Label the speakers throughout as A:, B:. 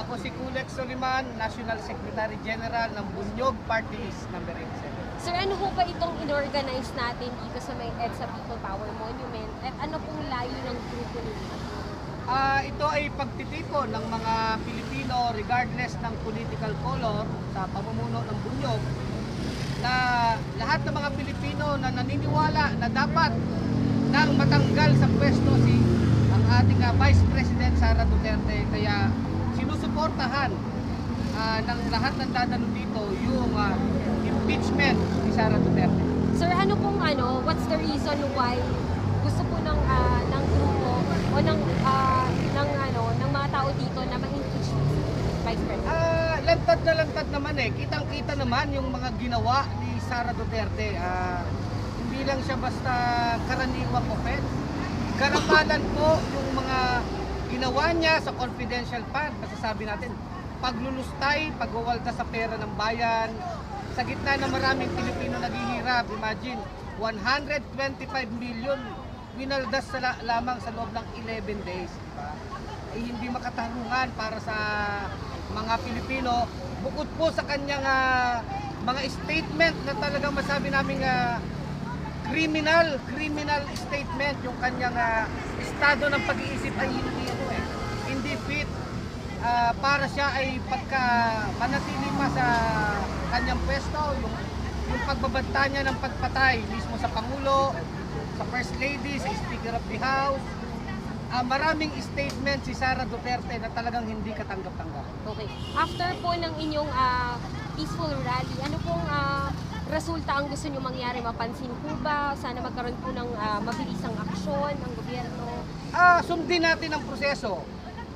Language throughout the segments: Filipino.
A: ako si Kulek Soliman, National Secretary General ng Bunyog Party List number 87.
B: Sir, ano po ba itong inorganize natin dito sa may EDSA People Power Monument? At ano pong layo ng grupo ninyo?
A: Ah, ito ay pagtitipon ng mga Pilipino regardless ng political color sa pamumuno ng Bunyog na lahat ng mga Pilipino na naniniwala na dapat nang matanggal sa pwesto si ang ating ah, Vice President Sara Duterte kaya sinusuportahan ah, ng lahat ng dadalo dito yung ah, impeachment ni Sara Duterte.
B: Sir, ano pong ano, what's the reason why gusto po ng ah, ng grupo o ng ah, ng ano, ng mga tao dito na ma-impeach Vice President?
A: Ah, lantad na lantad naman eh. Kitang-kita naman yung mga ginawa ni Sara Duterte. Ah, hindi lang siya basta karaniwang offense. Karamalan po yung mga ginawa niya sa confidential fund. Masasabi natin, paglulustay, pagwawalda sa pera ng bayan, sa gitna ng maraming Pilipino naghihirap. Imagine, 125 million winaldas sa la- lamang sa loob ng 11 days. Diba? ay hindi makatarungan para sa mga Pilipino bukod po sa kanyang ah, mga statement na talagang masabi namin ah, criminal criminal statement yung kanyang ah, estado ng pag-iisip ay hindi ano eh hindi fit Ah, para siya ay pagka manatili pa sa kanyang pwesto yung yung pagbabanta niya ng pagpatay mismo sa Pangulo sa First Lady, sa Speaker of the House Ah, maraming statement si Sara Duterte na talagang hindi katanggap-tanggap.
B: Okay. After po ng inyong ah, peaceful rally, ano pong ah, resulta ang gusto nyo mangyari? Mapansin po ba? Sana magkaroon po ng ah, mabilisang aksyon ng gobyerno?
A: Ah, sundin natin ang proseso.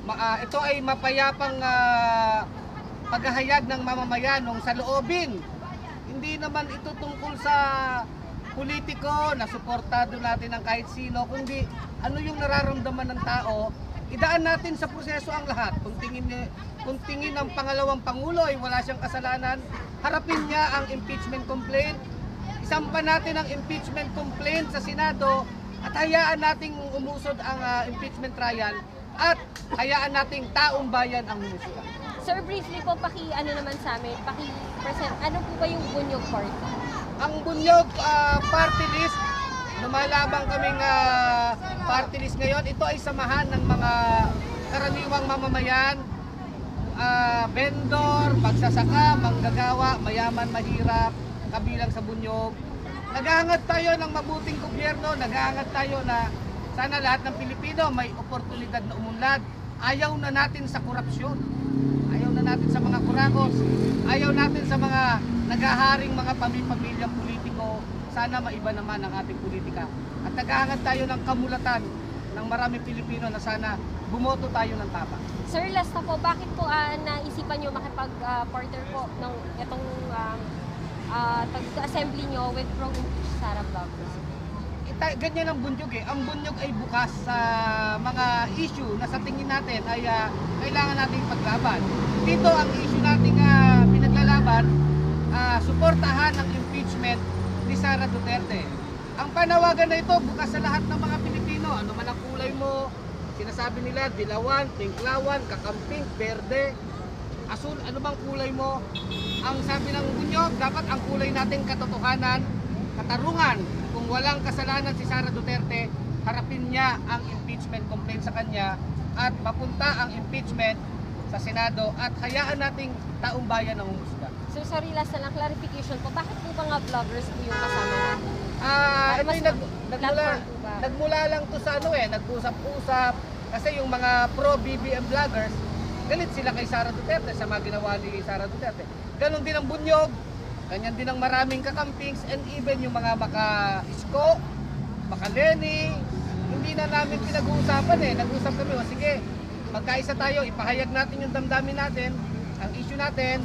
A: Ma- ah, ito ay mapayapang ah, paghahayag ng mamamayan ng saloobin. Hindi naman ito tungkol sa politiko na suportado natin ng kahit sino, kundi ano yung nararamdaman ng tao, idaan natin sa proseso ang lahat. Kung tingin, ni- kung tingin ng pangalawang pangulo ay wala siyang kasalanan, harapin niya ang impeachment complaint, isampa natin ang impeachment complaint sa Senado at hayaan nating umusod ang ah, impeachment trial at hayaan nating taong bayan ang humusga.
B: Sir, briefly po, paki ano naman sa amin, paki present, ano po ba yung Bunyog Party?
A: Ang Bunyog ah, Party List, lumalabang kaming ah, party list ngayon. Ito ay samahan ng mga karaniwang mamamayan, ah, vendor, magsasaka, manggagawa, mayaman, mahirap, kabilang sa Bunyog. Naghahangad tayo ng mabuting gobyerno, naghahangad tayo na sana lahat ng Pilipino may oportunidad na umunlad. Ayaw na natin sa korupsyon. Ayaw na natin sa mga kurakos. Ayaw natin sa mga naghaharing mga pamilya-pamilyang politiko. Sana maiba naman ang ating politika. At naghahangad tayo ng kamulatan ng maraming Pilipino na sana bumoto tayo ng tama.
B: Sir, last na po, bakit po ah, naisipan nyo makipag-partner po ng itong um, ah, tag-assembly nyo with pro-impeach Sara Vloggers?
A: Ita, ganyan ang bunyog eh. Ang bunyog ay bukas sa mga issue na sa tingin natin ay ah, kailangan nating paglaban. Dito ang issue nating ah, pinaglalaban, ah, suportahan ang Sara Duterte. Ang panawagan na ito bukas sa lahat ng mga Pilipino. Ano man ang kulay mo, sinasabi nila dilawan, tinklawan, kakamping, berde, asul, ano bang kulay mo. Ang sabi ng bunyog, dapat ang kulay natin katotohanan, katarungan. Kung walang kasalanan si Sara Duterte, harapin niya ang impeachment complaint sa kanya at mapunta ang impeachment sa Senado at hayaan nating taong bayan ang humusga.
B: Sir, sorry, last na lang clarification po. Bakit po mga vloggers po yung kasama natin?
A: Ah,
B: Para
A: ito
B: mas
A: yung nag, nagmula,
B: platform po ba?
A: nagmula lang to sa ano eh, nag-usap-usap. Kasi yung mga pro-BBM vloggers, galit sila kay Sara Duterte sa mga ginawa ni Sara Duterte. Ganon din ang bunyog, ganyan din ang maraming kakampings, and even yung mga maka-isko, maka-leni, hindi na namin pinag-uusapan eh. Nag-usap kami, o sige, magkaisa tayo, ipahayag natin yung damdamin natin, ang issue natin,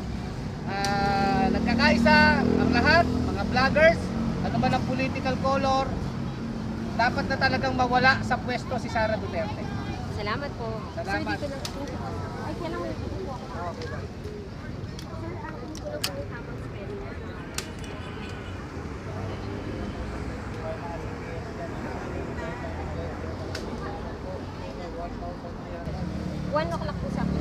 A: Ah, nagkakaisa ang lahat, mga vloggers, ano man ang political color, dapat na talagang mawala sa pwesto si Sara Duterte.
B: Salamat po.
A: Salamat.
B: Sir, dito lang. Ay, kaya lang may po ako. Sir, ang hindi ko lang po yung tamang spelling. One o'clock po sa akin.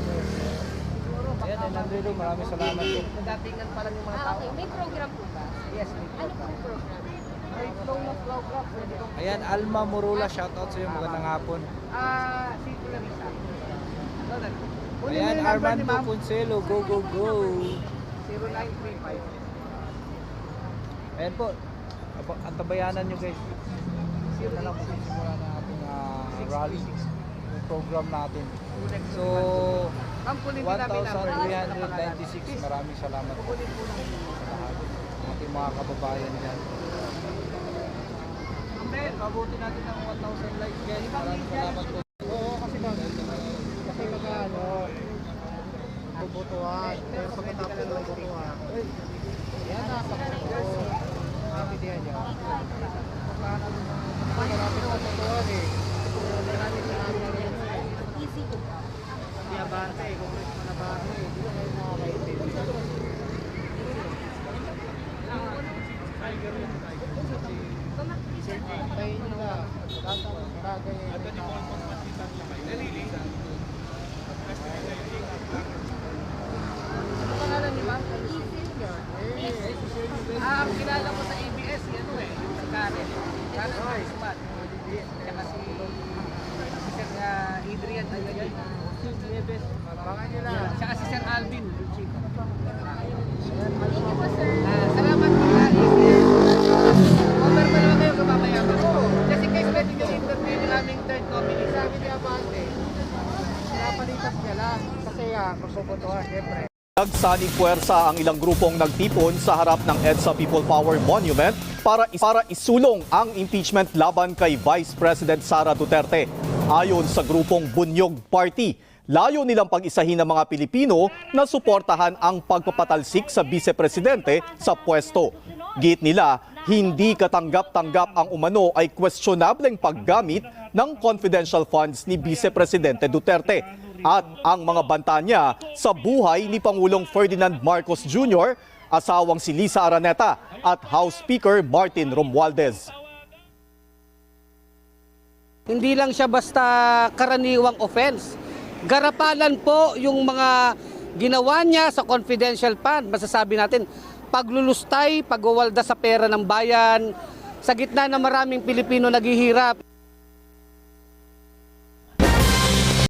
C: Andrew, maraming salamat po.
A: Nadatingan pa lang yung mga
B: Ah,
A: tao.
B: okay. May program po ba?
A: Yes, may
B: Ano pong program?
A: May flow na flow club.
C: Ayan, Alma Murula, shoutout sa iyo. Magandang hapon.
A: Ah, si Clarissa.
C: Ayan, Armando. Puncelo, go, go, go.
A: 0935.
C: Ayan po, aba- antabayanan nyo guys. Yan na lang po simula ng ating ah, rally, yung program natin. So,
A: Ma'am, kunin din namin number.
C: 1,396, maraming salamat po
A: Kunin po namin.
C: Ating mga kababayan dyan.
A: Amen.
C: Mabuti natin ng 1,000 likes. Maraming salamat po.
D: Oo, kasi mag, kasi mag ano, bubutuhan. Pero pagkatapos ng bubutuhan, yan na, sa puto. Sabi niya niya. Marami na bubutuhan eh. Marami namin yan eh.
B: Easy ko.
D: Abante, congressman abante. Di ba kayo nakakaintindi? Tayo nyo na. Tatang bagay eh.
A: Ano pangalan ni ma'am? Ah, ang kilala ko sa ABS, si ano eh, si Karen. Karen Christmas. Tsaka si, si Sir ah, Adrian Ayagay.
D: Abangan nyo lang.
A: Tsaka si Sir Alvin. yung chief.
B: Thank po, sir.
A: Ah, salamat po ABS. Over pa naman kayo kapapayama. Just in case pwede nyo interview yung aming third nominee.
D: Sabi ni Abante, pinapalitas niya lang. Kasi nga, magbubutuhan, syempre.
E: Nagsanig puwersa ang ilang grupong nagtipon sa harap ng EDSA People Power Monument para, para isulong ang impeachment laban kay Vice President Sara Duterte. Ayon sa grupong Bunyog Party, layo nilang pag-isahin ng mga Pilipino na suportahan ang pagpapatalsik sa vice-presidente sa pwesto. Git nila, hindi katanggap-tanggap ang umano ay questionableng paggamit ng confidential funds ni Vice Presidente Duterte at ang mga banta niya sa buhay ni Pangulong Ferdinand Marcos Jr., asawang si Lisa Araneta at House Speaker Martin Romualdez.
A: Hindi lang siya basta karaniwang offense. Garapalan po yung mga ginawa niya sa confidential fund. Masasabi natin, paglulustay, pagwawalda sa pera ng bayan, sa gitna ng maraming Pilipino naghihirap.